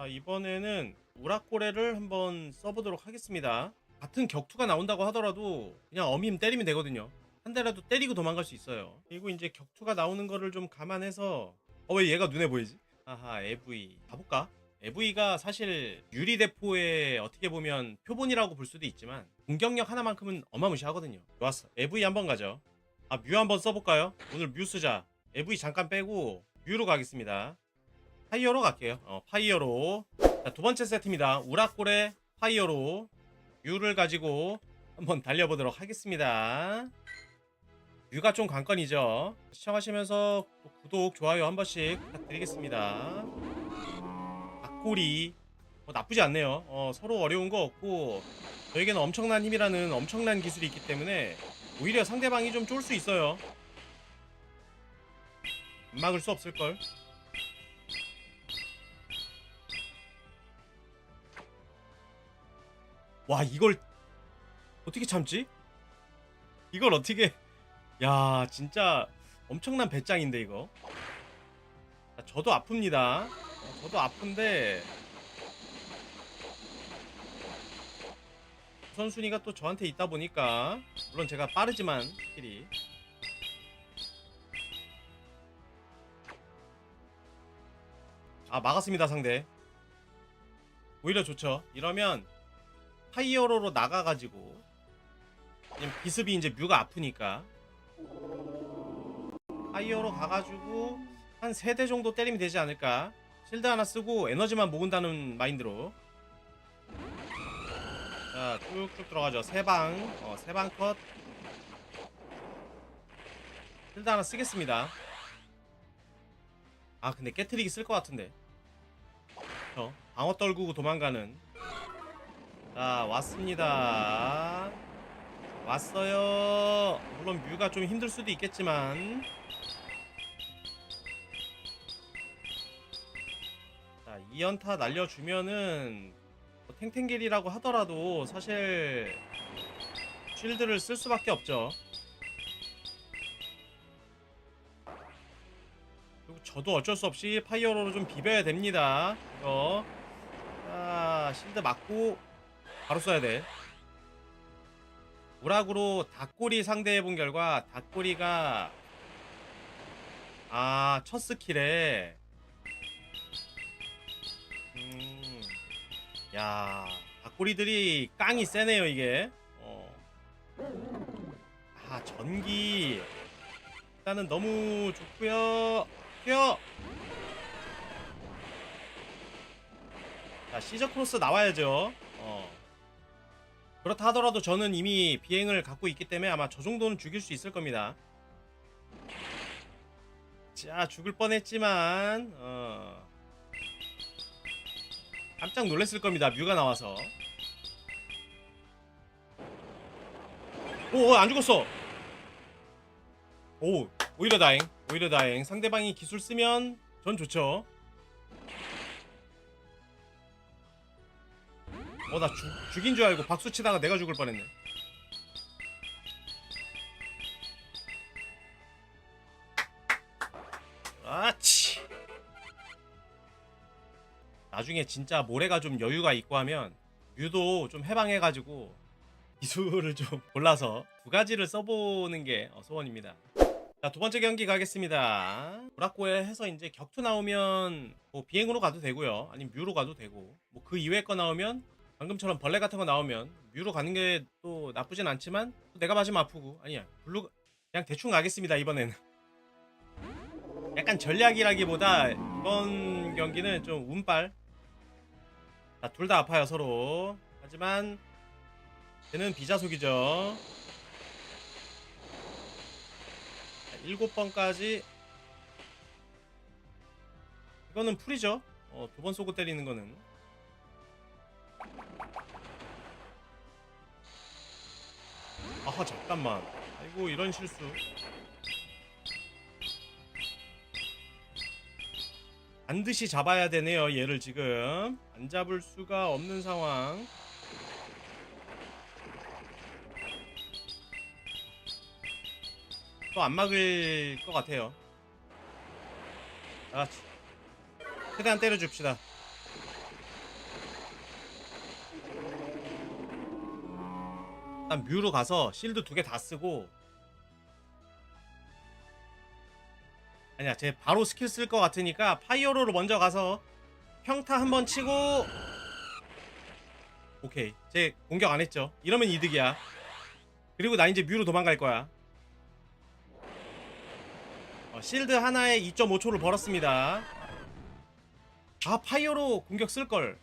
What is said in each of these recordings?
자 이번에는 우라꼬레를 한번 써보도록 하겠습니다. 같은 격투가 나온다고 하더라도 그냥 어밈 때리면 되거든요. 한 대라도 때리고 도망갈 수 있어요. 그리고 이제 격투가 나오는 거를 좀 감안해서 어 왜 얘가 눈에 보이지? 아하 AV 가볼까? AV가 사실 유리대포의 어떻게 보면 표본이라고 볼 수도 있지만 공격력 하나만큼은 어마무시하거든요. 좋았어. AV 한번 가죠. 아뮤 한번 써볼까요? 오늘 뮤 쓰자. AV 잠깐 빼고 뮤로 가겠습니다 파이어로 갈게요. 어 파이어로. 자, 두 번째 세트입니다. 우라꼴의 파이어로. 뮤를 가지고 한번 달려보도록 하겠습니다. 뮤가 좀 관건이죠. 시청하시면서 또 구독 좋아요 한 번씩 부탁드리겠습니다. 앞꼬리 어, 나쁘지 않네요. 어, 서로 어려운 거 없고 저에게는 엄청난 힘이라는 엄청난 기술이 있기 때문에 오히려 상대방이 좀 쫄 수 있어요. 안 막을 수 없을걸 와 이걸 어떻게 참지? 이걸 어떻게? 야 진짜 엄청난 배짱인데 이거. 자, 저도 아픕니다. 어, 저도 아픈데. 선순위가 또 저한테 있다 보니까 물론 제가 빠르지만 스킬이 아 막았습니다 상대. 오히려 좋죠. 이러면 파이어로로 나가가지고 지금 비습이 이제 뮤가 아프니까 파이어로 가가지고 한세대 정도 때리면 되지 않을까? 실드 하나 쓰고 에너지만 모은다는 마인드로. 자 쭉쭉 들어가죠. 세방. 어, 세방 컷. 실드 하나 쓰겠습니다. 아 근데 깨트리기 쓸 것 같은데. 저 방어 떨구고 도망가는 자 왔습니다. 왔어요. 물론 뮤가 좀 힘들 수도 있겠지만. 자 2연타 날려주면은 뭐 탱탱길이라고 하더라도 사실 쉴드를 쓸 수밖에 없죠. 그리고 저도 어쩔 수 없이 파이어로로 좀 비벼야 됩니다. 이거. 자 실드 맞고 바로 써야 돼. 우락으로 닭꼬리 상대해 본 결과 닭꼬리가 아 첫 스킬에. 음, 야 닭꼬리들이 깡이 세네요 이게. 어. 아 전기. 일단은 너무 좋고요. 튀어. 자 시저 크로스 나와야죠. 어. 그렇다 하더라도 저는 이미 비행을 갖고 있기 때문에 아마 저 정도는 죽일 수 있을 겁니다. 자, 죽을 뻔했지만 어. 깜짝 놀랐을 겁니다. 뮤가 나와서. 오, 안 죽었어. 오, 오히려 다행. 오히려 다행. 상대방이 기술 쓰면 전 좋죠. 어나 죽인 줄 알고 박수 치다가 내가 죽을 뻔했네 아치 나중에 진짜 모래가 좀 여유가 있고 하면 유도 좀 해방해가지고 기술을 좀 골라서 두 가지를 써보는 게 어, 소원입니다 자, 두 번째 경기 가겠습니다. 브라코에 해서 이제 격투 나오면 뭐 비행으로 가도 되고요. 아니면 뮤로 가도 되고. 뭐 그 이외의 거 나오면 방금처럼 벌레 같은 거 나오면 뮤로 가는 게 또 나쁘진 않지만 또 내가 맞으면 아프고. 아니야. 블루 그냥 대충 가겠습니다. 이번에는. 약간 전략이라기보다 이번 경기는 좀 운빨. 자, 둘다 아파요, 서로. 하지만 쟤는 비자속이죠. 일곱 번까지 이거는 풀이죠. 어, 두 번 쏘고 때리는 거는 아하 잠깐만. 아이고 이런 실수. 반드시 잡아야 되네요. 얘를 지금 안 잡을 수가 없는 상황. 또 안 막을 것 같아요. 아, 최대한 때려줍시다. 일단 뮤로 가서 실드 두 개 다 쓰고. 아니야 쟤 바로 스킬 쓸 것 같으니까 파이어로로 먼저 가서 평타 한 번 치고. 오케이 쟤 공격 안 했죠. 이러면 이득이야. 그리고 나 이제 뮤로 도망갈 거야. 어, 실드 하나에 2.5초를 벌었습니다. 아 파이어로 공격 쓸걸.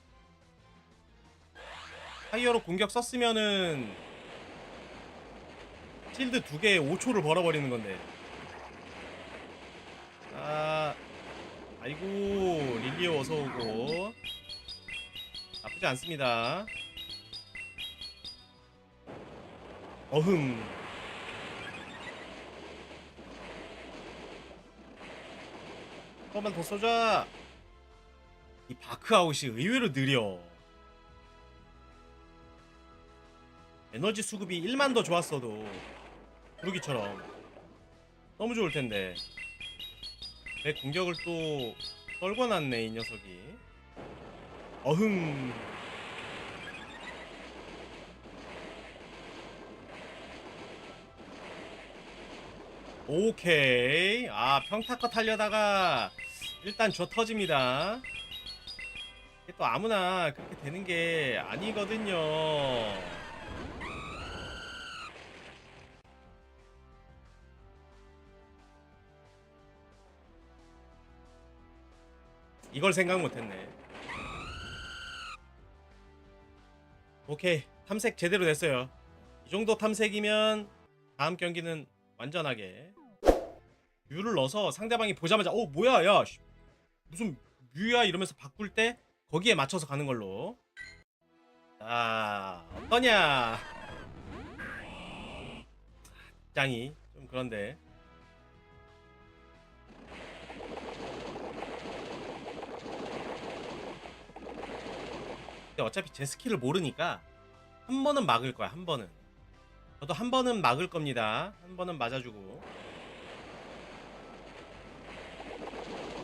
파이어로 공격 썼으면은 실드 두 개에 5초를 벌어버리는 건데. 아 아이고 릴리오 어서 오고. 나쁘지 않습니다. 어흥. 한 번만 더 쏘자. 이 바크아웃이 의외로 느려. 에너지 수급이 1만 더 좋았어도 부르기처럼. 너무 좋을 텐데. 내 공격을 또 떨궈놨네 이 녀석이. 어흥. 오케이. 아 평타컷 하려다가 일단 저 터집니다. 또 아무나 그렇게 되는 게 아니거든요 이걸 생각 못했네. 오케이 탐색 제대로 됐어요. 이 정도 탐색이면 다음 경기는 완전하게 뮤를 넣어서 상대방이 보자마자 어 뭐야 야 씨, 무슨 뮤야 이러면서 바꿀 때 거기에 맞춰서 가는 걸로. 자 어떠냐? 짱이 좀 그런데. 근데 어차피 제 스킬을 모르니까 한 번은 막을 거야 한 번은. 저도 한 번은 막을 겁니다. 한 번은 맞아주고.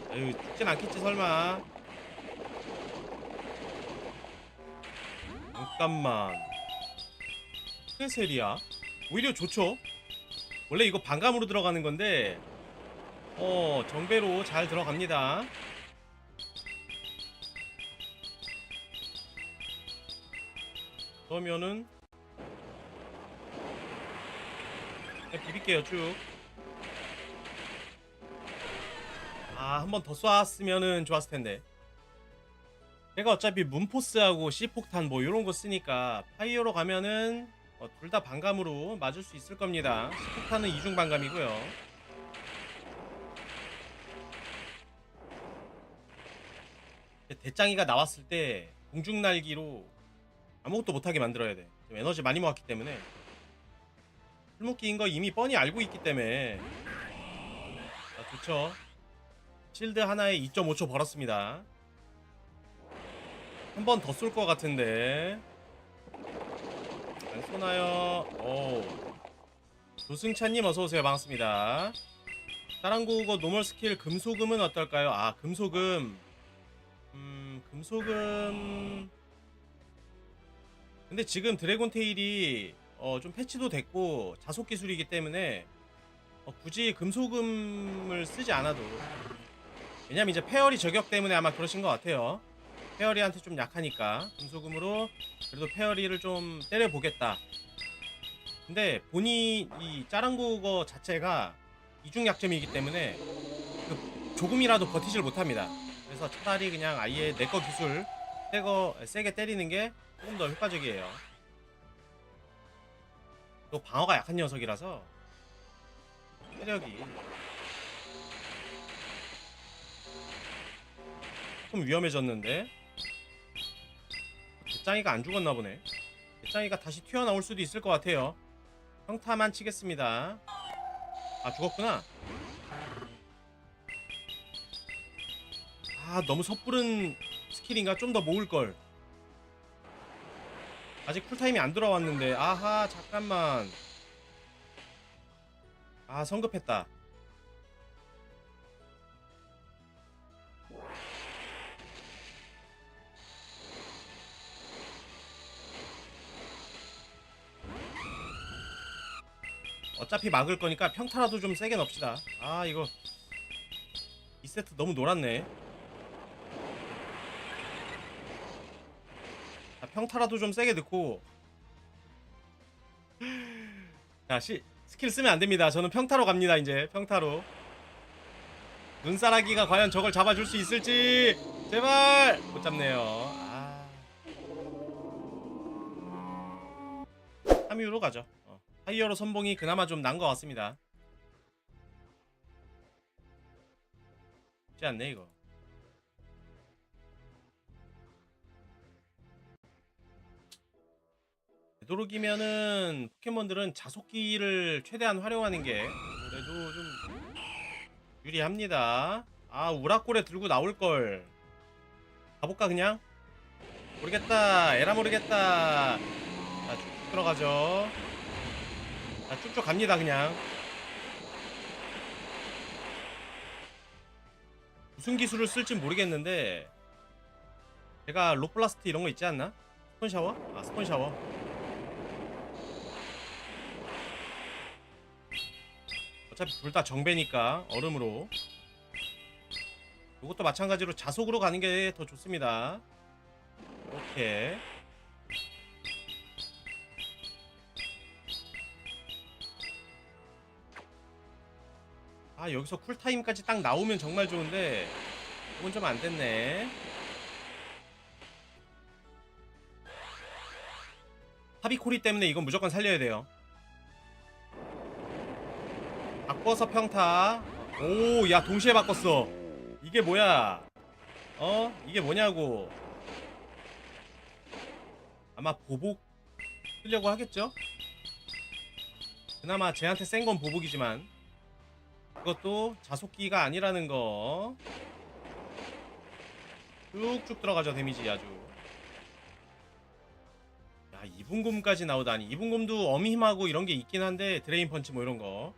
아유 죽진 않겠지 설마. 잠깐만. 크레셀이야? 오히려 좋죠? 원래 이거 반감으로 들어가는 건데 어 정배로 잘 들어갑니다 그러면은 비빌게요 쭉. 아, 한 번 더 쐈으면은 좋았을 텐데. 제가 어차피 문포스하고 C폭탄 뭐 이런 거 쓰니까 파이어로 가면은 어, 둘다 반감으로 맞을 수 있을 겁니다. C폭탄은 이중 반감이고요. 대짱이가 나왔을 때 공중 날기로 아무것도 못하게 만들어야 돼. 지금 에너지 많이 모았기 때문에 풀목기인 거 이미 뻔히 알고 있기 때문에 자, 좋죠. 실드 하나에 2.5초 벌었습니다. 한 번 더 쏠 것 같은데 안 쏘나요? 오 조승찬님 어서 오세요. 반갑습니다. 사랑국어 노멀 스킬 금소금은 어떨까요? 아 금소금 음 금소금 근데 지금 드래곤 테일이 어, 좀 패치도 됐고 자속 기술이기 때문에 어, 굳이 금소금을 쓰지 않아도 왜냐면 이제 페어리 저격 때문에 아마 그러신 것 같아요. 페어리한테 좀 약하니까 금소금으로 그래도 페어리를 좀 때려보겠다. 근데 본인 이 짜랑국어 자체가 이중 약점이기 때문에 그 조금이라도 버티질 못합니다. 그래서 차라리 그냥 아예 내 거 기술 세거 세게 때리는 게 조금 더 효과적이에요. 또 방어가 약한 녀석이라서 체력이 조금 위험해졌는데 대짱이가 안 죽었나 보네. 대짱이가 다시 튀어나올 수도 있을 것 같아요. 평타만 치겠습니다. 아 죽었구나. 아 너무 섣부른 스킬인가 좀 더 모을 걸. 아직 쿨타임이 안 들어왔는데 아하 잠깐만 아 성급했다 어차피 막을 거니까 평타라도 좀 세게 넣읍시다. 아 이거 이 세트 너무 놀았네. 평타라도 좀 세게 넣고. 자 시, 스킬 쓰면 안 됩니다. 저는 평타로 갑니다 이제 평타로. 눈사라기가 과연 저걸 잡아줄 수 있을지 제발 못 잡네요. 아. 3위로 가죠. 어. 하이어로 선봉이 그나마 좀 난 것 같습니다. 쉽지 않네 이거. 되도록이면은 포켓몬들은 자속기를 최대한 활용하는 게 그래도 좀 유리합니다. 아 우라꼬레 들고 나올 걸. 가볼까 그냥? 모르겠다. 에라 모르겠다. 자 쭉쭉 들어가죠. 자 쭉쭉 갑니다 그냥. 무슨 기술을 쓸지 모르겠는데 제가 록블라스트 이런 거 있지 않나? 스폰 샤워? 아 스폰 샤워. 어차피 둘 다 정배니까 얼음으로. 이것도 마찬가지로 자속으로 가는 게 더 좋습니다. 이렇게 아 여기서 쿨타임까지 딱 나오면 정말 좋은데 이건 좀 안됐네. 하비코리 때문에 이건 무조건 살려야 돼요 바꿔서 평타. 오, 야, 동시에 바꿨어. 이게 뭐야? 어? 이게 뭐냐고. 아마 보복 쓰려고 하겠죠? 그나마 쟤한테 센 건 보복이지만 그것도 자속기가 아니라는 거. 쭉쭉 들어가죠, 데미지 아주. 야, 2분금까지 나오다니. 2분금도 어미힘하고 이런 게 있긴 한데 드레인 펀치 뭐 이런 거.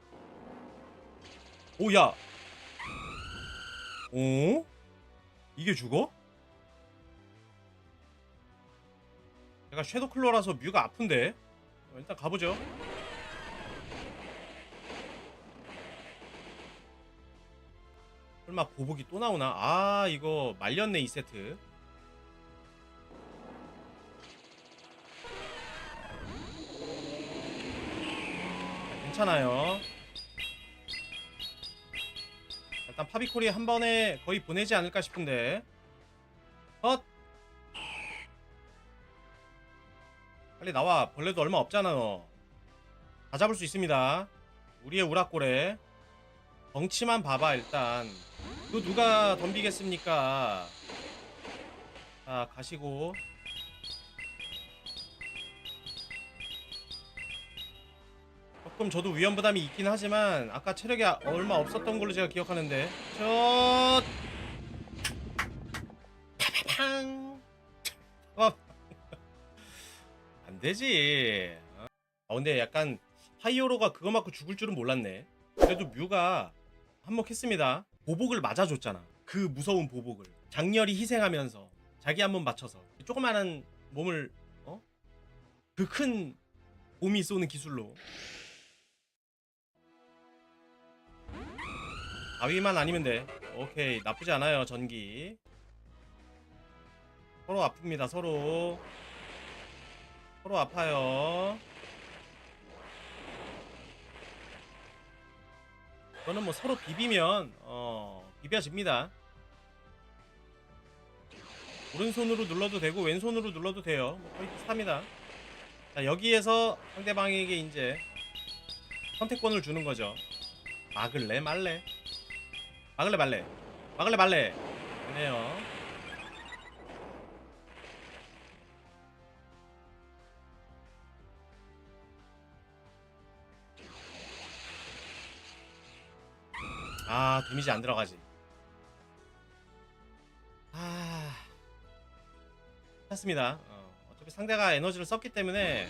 오야 오? 이게 죽어? 제가 섀도클로라서 뮤가 아픈데 어, 일단 가보죠 설마 보복이 또 나오나? 아 이거 말렸네 이 세트 자, 괜찮아요 일단 파비콜이 한 번에 거의 보내지 않을까 싶은데. 헛. 빨리 나와. 벌레도 얼마 없잖아 너 다 잡을 수 있습니다. 우리의 우라꼬레 덩치만 봐봐 일단. 이거 누가 덤비겠습니까? 자 가시고 조금 저도 위험 부담이 있긴 하지만 아까 체력이 아- 얼마 없었던 걸로 제가 기억하는데 저 팡. 어. 안 되지. 어? 아 근데 약간 하이오로가 그거 맞고 죽을 줄은 몰랐네. 그래도 뮤가 한몫했습니다. 보복을 맞아줬잖아. 그 무서운 보복을 장렬히 희생하면서 자기 한 번 맞춰서 조그마한 몸을 어? 그큰 곰이 쏘는 기술로 가위만 아니면 돼. 오케이 나쁘지 않아요 전기. 서로 아픕니다 서로. 서로 아파요. 이거는 뭐 서로 비비면 어 비벼집니다. 오른손으로 눌러도 되고 왼손으로 눌러도 돼요. 뭐 거의 비슷합니다. 자 여기에서 상대방에게 이제 선택권을 주는 거죠. 막을래 말래. 막을래 말래? 막을래 말래? 네요. 아 데미지 안 들어가지. 아 괜찮습니다. 어, 어차피 상대가 에너지를 썼기 때문에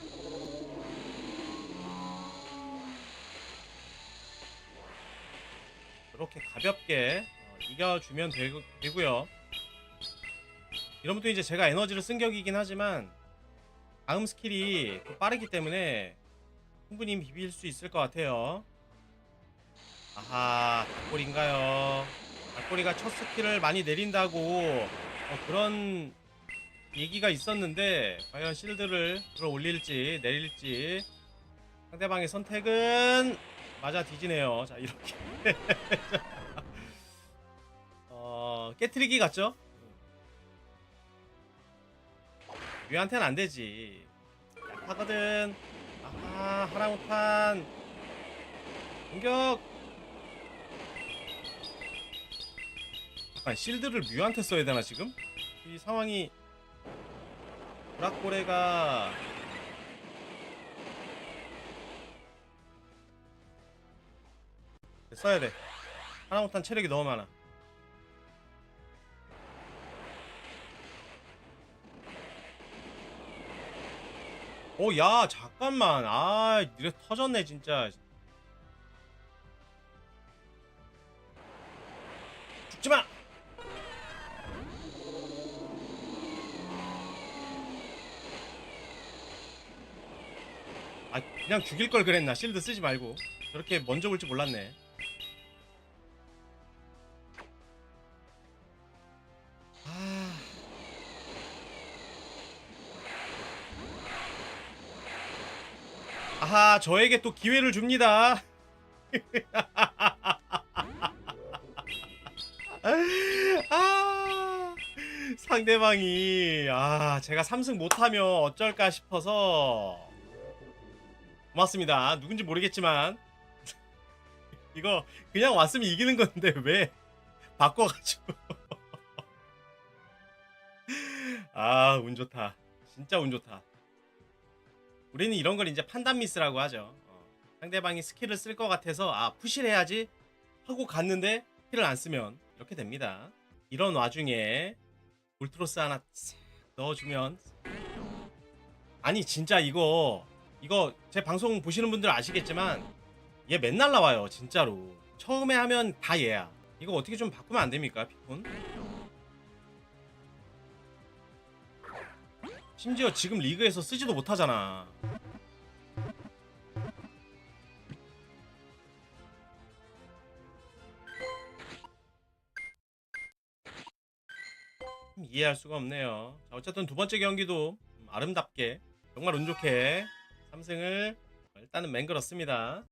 가볍게 어, 이겨주면 되고, 되고요. 이러면 또 이제 제가 에너지를 쓴 격이긴 하지만 다음 스킬이 또 빠르기 때문에 충분히 비빌 수 있을 것 같아요. 아하, 닭골인가요? 닭골이가 첫 스킬을 많이 내린다고 어, 그런 얘기가 있었는데 과연 실드를 들어 올릴지 내릴지 상대방의 선택은 맞아 뒤지네요. 자 이렇게 어, 깨트리기 같죠? 뮤한테는 안 되지. 약하거든. 아하 하랑우탄 공격. 잠깐 실드를 뮤한테 써야 되나 지금? 이 상황이 브락고래가 써야 돼. 하나못한 체력이 너무 많아. 오, 야, 잠깐만. 아, 이래 터졌네, 진짜. 죽지 마! 아, 그냥 죽일 걸 그랬나? 실드 쓰지 말고. 저렇게 먼저 볼 줄 몰랐네. 아하, 저에게 또 기회를 줍니다. 아, 상대방이 아, 제가 3승 못하면 어쩔까 싶어서. 고맙습니다. 누군지 모르겠지만. 이거 그냥 왔으면 이기는 건데 왜 바꿔가지고. 아 운 좋다. 진짜 운 좋다 우리는 이런 걸 이제 판단 미스라고 하죠. 어, 상대방이 스킬을 쓸 것 같아서 아 푸시를 해야지 하고 갔는데 스킬을 안 쓰면 이렇게 됩니다. 이런 와중에 울트로스 하나 싹 넣어주면. 아니 진짜 이거 이거 제 방송 보시는 분들 아시겠지만 얘 맨날 나와요 진짜로. 처음에 하면 다 얘야. 이거 어떻게 좀 바꾸면 안 됩니까 피콘? 심지어 지금 리그에서 쓰지도 못하잖아 이해할 수가 없네요. 자, 어쨌든 두 번째 경기도 음, 아름답게 정말 운 좋게 3승을 일단은 맹글었습니다